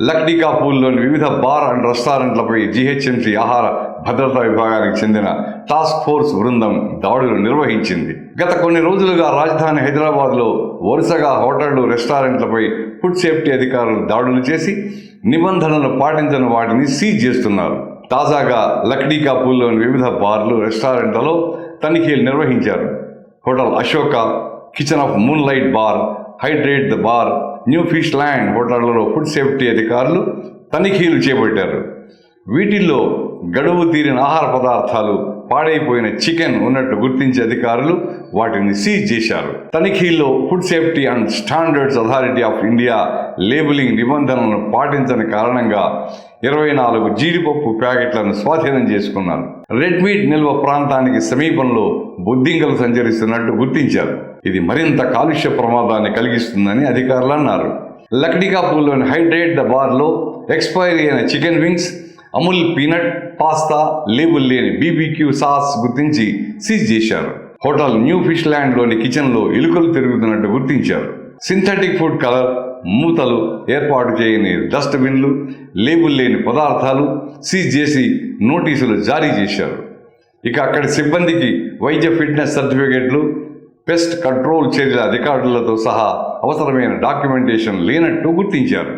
లక్డికాపూల్లోని వివిధ bar and రెస్టారెంట్లపై GHMC ఆహార భద్రతా విభాగానికి చెందిన టాస్క్ ఫోర్స్ బృందం దాడులు నిర్వహించింది. గత కొన్ని రోజులుగా రాజధాని హైదరాబాద్లో వరుసగా హోటళ్ళు రెస్టారెంట్లపై ఫుడ్ సేఫ్టీ అధికారులు దాడులు చేసి నిబంధనలు పాటించని వాటిని సీజ్ చేస్తున్నారు. తాజాగా లక్డీకాపూల్లోని వివిధ బార్లు రెస్టారెంట్లలో తనిఖీలు నిర్వహించారు. Hotel Ashoka kitchen of moonlight bar hydrate the bar new fish land హోటళ్ళలో food safety అధికారులు తనిఖీలు చేపట్టారు. వీటిల్లో గడువు తీరిన ఆహార పదార్థాలు పాడైపోయిన చికెన్ ఉన్నట్టు గుర్తించే అధికారులు వాటిని సీజ్ చేశారు. తనిఖీల్లో food safety and standards authority of India labelling నిబంధనలను పాటించని కారణంగా ఇరవై నాలుగు జీడిపప్పు ప్యాకెట్లను స్వాధీనం చేసుకున్నారు. రెడ్ మీట్ నిల్వ ప్రాంతానికి సమీపంలో బొద్దింకలు సంచరిస్తున్నట్టు గుర్తించారు. ఇది మరింత కాలుష్య ప్రమాదాన్ని కలిగిస్తుందని అధికారులు అన్నారు. లక్డికాపూర్లోని హైడ్రేట్ ద బార్లో ఎక్స్పైరీ అయిన chicken wings Amul peanut pasta label లేని బీబీక్యూ సాస్ గుర్తించి సీజ్ చేశారు. హోటల్ న్యూ ఫిష్ ల్యాండ్లోని కిచెన్లో ఎలుకలు తిరుగుతున్నట్టు గుర్తించారు. సింథటిక్ ఫుడ్ కలర్ మూతలు ఏర్పాటు చేయని డస్ట్బిన్లు లేబుల్ లేని పదార్థాలు సీజ్ చేసి నోటీసులు జారీ చేశారు. ఇక అక్కడి సిబ్బందికి వైద్య ఫిట్నెస్ సర్టిఫికేట్లు పెస్ట్ కంట్రోల్ చర్యల రికార్డులతో సహా అవసరమైన డాక్యుమెంటేషన్ లేనట్టు గుర్తించారు.